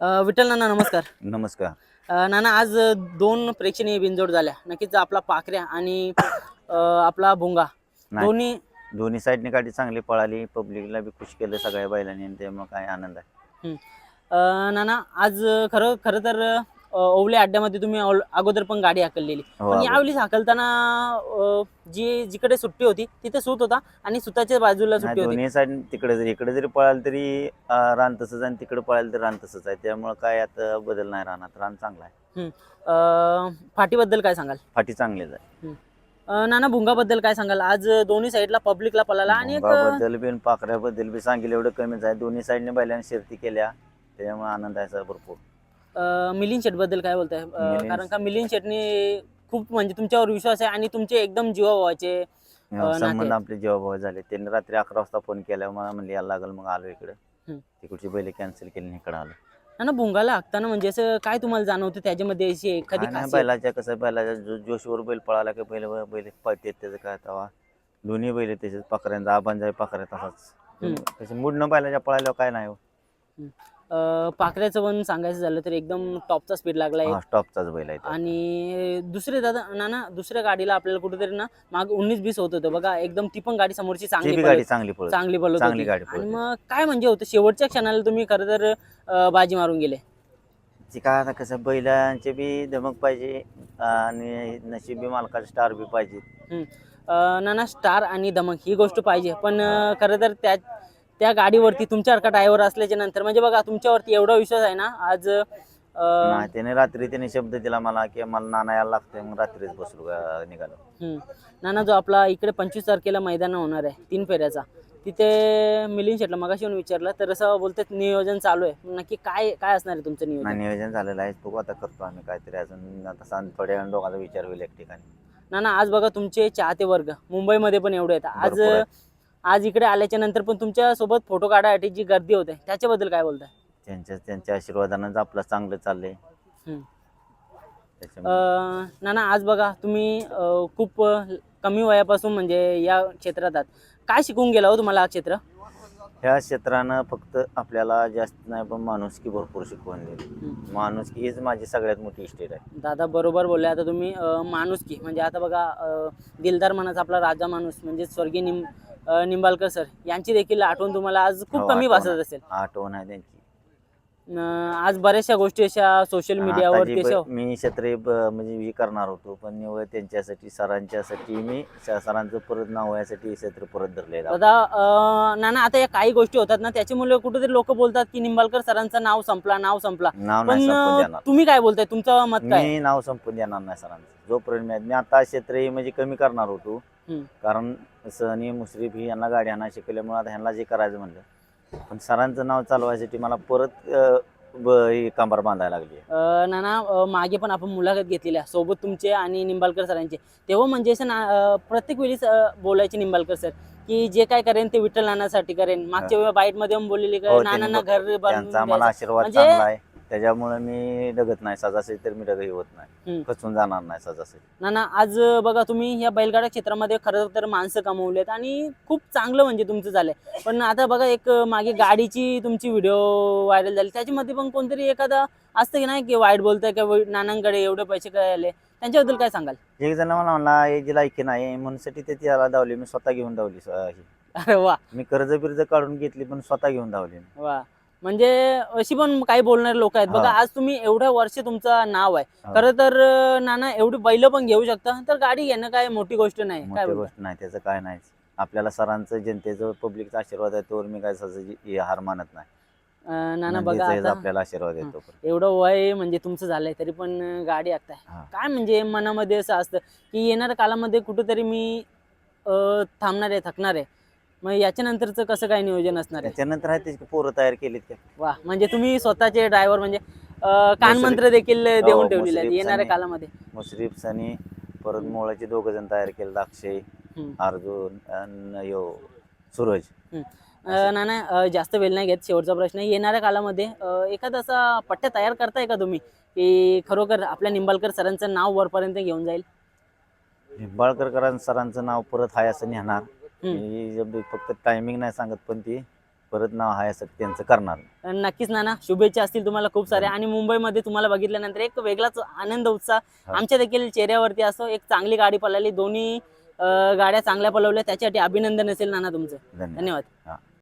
अ, विठ्ठल नाना नमस्कार. नमस्कार. अ, नाना आज दोन प्रेक्षणीय बिनजोड झाल्या. नक्कीच आपला पाखऱ्या आणि अ, आपला भुंगा. नाही. दोन्ही दोन्ही साईडने गाडी चांगली पळाली. पब्लिकला बी खुश केलं सगळ्या बैलांनी आणि त्यामुळे काय आनंद आहे. अ, नाना आज खरं खरं तर अ, ओवले अड्ड्यामध्ये तुम्ही अगोदर पण गाडी हाकललेली. हो, पण. यावेळी हाकलताना जी जिकडे सुट्टी होती तिथे सूत होता आणि सुताच्या बाजूला सुट्टी होती. तिकडे जरी इकडे जरी पळाल तरी रान तसंच आणि तिकडे पळाल तरी रान तसंच आहे. त्यामुळे काय आता बदल नाही रानात रान चांगला आहे. फाटीबद्दल काय सांगाल? फाटी चांगलीच आहे. नाना भुंगाबद्दल काय सांगाल? आज दोन्ही साईडला पब्लिकला पळाला आणि बद्दल बी आणि पाखऱ्याबद्दल बी सांगितलं एवढं कमीच आहे. दोन्ही साईडने बैलांनी शर्ती केल्या. त्याच्यामुळे आनंद आहे सर भरपूर. अ, मिलिंद शेटबद्दल काय बोलताय अ, मिलिंद- कारण का मिलिंद शेटने खूप म्हणजे तुमच्यावर विश्वास आहे आणि तुमचे एकदम जीवाभावाचे. संबंध आपले जेव्हा झाले त्यांनी रात्री अकरा वाजता फोन केला मला म्हणले यायला लागल मग आलो इकडे हम्म. तिकडची बैल कॅन्सल केली इकडे आलो ना भुंगाला हाकताना म्हणजे असं काय तुम्हाला जाणवतं त्याच्यामध्ये अशी एखादी काय नाही खासियत? बैलाच्या कसं बैलाच्या जो- जोशवर बैल पळाला की बैल बैल पळते त्याचं काय तवा दोन्ही बैल त्याच्यात पाखऱ्यांचा आबांचा जाय पाखऱ्या तसाच हम्म. तसे मुडणं बैलाच्या पळाल्यावर काय नाही हो. पाखऱ्याचं पण सांगायचं झालं तर एकदम टॉपचा स्पीड लागलाय हा स्टॉपचाच बैल आहे तो. आणि दुसरे दादा नाना दुसऱ्या गाडीला आपल्याला कुठेतरी ना माग उन्नीस बीस होत होतं. बघा एकदम ती पण गाडी समोरची चांगली बी पळत- गाडी चांगली पळत चांगली बोलत चांगली होती गाडी आणि पळते. मग काय म्हणजे होतं? शेवटच्या क्षणाला तुम्ही खरं तर अ, बाजी मारून गेले. ती काय आता कसं बैलांचे बी धमक पाहिजे आणि नशीब बी मालकाचे स्टार बी पाहिजे अ, नाना स्टार आणि दमक ही गोष्ट पाहिजे. पण अ, खरं तर त्या त्या गाडीवरती तुमच्यासारखा ड्रायव्हर असल्याच्या नंतर म्हणजे बघा तुमच्यावरती एवढा विश्वास आहे ना आज अ, नाही त्याने रात्री त्याने शब्द दिला मला की मला नाना यायला लागतंय मग रात्रीच बसलो गा- निघालो. हम्म. नाना जो आपला इकडे पंचवीस तारखेला मैदान होणार आहे तीन फेऱ्याचा तिथे मिलिंद शेटला मगाशी येऊन विचारलं तर असं बोलतात नियोजन चालू आहे. नक्की काय काय असणार आहे तुमचं नाही नियोजन नियोजन झालेलं आहे. बघू आता करतो आम्ही काहीतरी. अजून आता सांग थोड्या वेळाने दोघांचा विचार होईल एक ठिकाणी. नाना आज बघा तुमचे चाहते वर्ग मुंबईमध्ये पण एवढे आहेत. आज भरपूर आहेत. आज इकडे आल्याच्यानंतर पण तुमच्यासोबत फोटो काढायसाठी जी गर्दी होते त्याच्याबद्दल काय बोलताय? त्यांच्या त्यांच्या आशीर्वादानंच आपलं चांगलं चाललंय. हम्म. त्याच्यामुळे. अं, नाना आज बघा तुम्ही अं, खूप अं, कमी वयापासून म्हणजे या क्षेत्रात आहात. काय शिकून गेला हो तुम्हाला हा क्षेत्र? ह्या क्षेत्रानं फक्त आपल्याला जास्त नाही पण माणुसकी भरपूर शिकवून दिली. हम्म. माणुसकी हीच माझी सगळ्यात मोठी इस्टेट आहे. दादा बरोबर बोलले. आता तुम्ही अं, माणुसकी म्हणजे आता बघा अं, दिलदार मनाचा आपला राजा माणूस म्हणजे स्वर्गीय निम अं, निंबाळकर सर यांची देखील आठवण तुम्हाला आज खूप हो, कमी आठवण भासत आहे. असेल. आठवण आहे त्यांची. अं, आज बऱ्याचशा गोष्टी अशा सोशल आता मीडियावर जी ब- मी क्षेत्रे म्हणजे हे करणार होतो पण निवड त्यांच्यासाठी सरांच्यासाठी मी स- सरांचं परत नाव यासाठी हे क्षेत्र परत धरले दादा अं, नाना आता या काही गोष्टी होतात ना त्याच्यामुळे कुठेतरी लोक बोलतात की निंबाळकर सरांचं नाव संपला नाव संपला. नाव नाही पण संपून अं, देणार. तुम्ही काय बोलताय? तुमचं मत काय? मी नाव संपून देणार नाही सरांचं. जोपर्यंत मी मी आता क्षेत्र म्हणजे कमी करणार होतो. कारण सनी मुश्रीफ ही यांना गाडी आणा शिकल्यामुळे आता ह्यांना जे करायचं म्हणलं. पण सरांचं नाव चालवायसाठी मला परत ही कंबर बांधायला लागली नाना मागे पण आपण मुलाखत घेतलेली आहे सोबत तुमचे आणि निंबाळकर सरांचे. तेव्हा म्हणजे ना प्रत्येक वेळीच अ, बोलायचे निंबाळकर सर की जे काय करेन ते विठ्ठल नानासाठी करेन. मागच्या वेळी बाईटमध्ये बोललेली हो, नानांना घर. आशीर्वाद म्हणजे- त्याच्यामुळे मी डगत नाही. सजासरी तर मी डगही होत नाही. हम्म. खचून जाणार नाही सजासरी नाना आज अ, बघा तुम्ही या बैलगाडा क्षेत्रामध्ये खरं तर माणसं कमवलेत आणि खूप चांगलं म्हणजे तुमचं झालंय. पण आता बघा एक मागे गाडीची तुमची व्हिडिओ व्हायरल झाली. त्याच्यामध्ये पण कोणतरी एखादा असतं की नाही की वाईट बोलतंय का वै- नानांकडे एवढे पैसे काय आले त्यांच्याबद्दल काय सांगाल? एक जण मला म्हणला हे जी लायकी नाही म्हणूनसाठी ते त्याला धावली. मी स्वतः घेऊन धावली ही. अरे वा. मी कर्ज बिर्ज काढून घेतली पण स्वतः घेऊन धावली वा. म्हणजे अशी पण काही बोलणारे लोक आहेत बघा. आज तुम्ही एवढ्या वर्ष तुमचं नाव आहे. खरं तर नाना एवढी बैल पण घेऊ शकता तर गाडी घेणं काय मोठी गोष्ट नाही काय मोठी बोलता? गोष्ट नाही त्याचं काय नाही आपल्याला सरांचं जनतेचं पब्लिकचा आशीर्वाद आहे तोवर मी काय सहज हे हार मानत नाही अं, नाना बघा आता आपल्याला आशीर्वाद येतो. एवढं वय म्हणजे तुमचं झालंय तरी पण गाडी हा. काय म्हणजे मनामध्ये असं असतं की येणाऱ्या कालामध्ये कुठेतरी मी अं, थांबणार आहे थकणार आहे मग याच्या नंतरचं कसं काय नियोजन असणार आहे? त्याच्यानंतर आहे त्याची पोरं तयार केलीत का? वा म्हणजे तुम्ही स्वतःचे ड्रायव्हर म्हणजे अं, कानमंत्र देखील देऊन हो, ठेवलेले आहेत मुश्रीफ येणाऱ्या सनी. कालामध्ये. मुश्रीफ सनी परत मोळाचे दोघ जण तयार केले अक्षय हम्म. अर्जुन अन यो सूरज. अं, नाना अं, जास्त वेळ नाही घेत शेवटचा प्रश्न येणाऱ्या कालामध्ये अं, एखादा असा पट्ट्या तयार करताय का तुम्ही? की खरोखर आपल्या निंबाळकर सरांचं नाव वरपर्यंत घेऊन जाईल? निंबाळकर सरांचं नाव परत हाय असं नेणार. मी जब- फक्त टायमिंग नाही सांगत पण ती परत नाव आहे असं त्यांचं करणार. नक्कीच नाना शुभेच्छा असतील तुम्हाला खूप साऱ्या. आणि मुंबईमध्ये तुम्हाला बघितल्यानंतर एक वेगळाच आनंद उत्साह. आमच्या देखील चेहऱ्यावरती असो एक चांगली गाडी पळाली. दोन्ही गाड्या चांगल्या पळवल्या. त्याच्यासाठी अभिनंदन असेल नाना तुमचं. धन्यवाद. धन्यवाद. हा.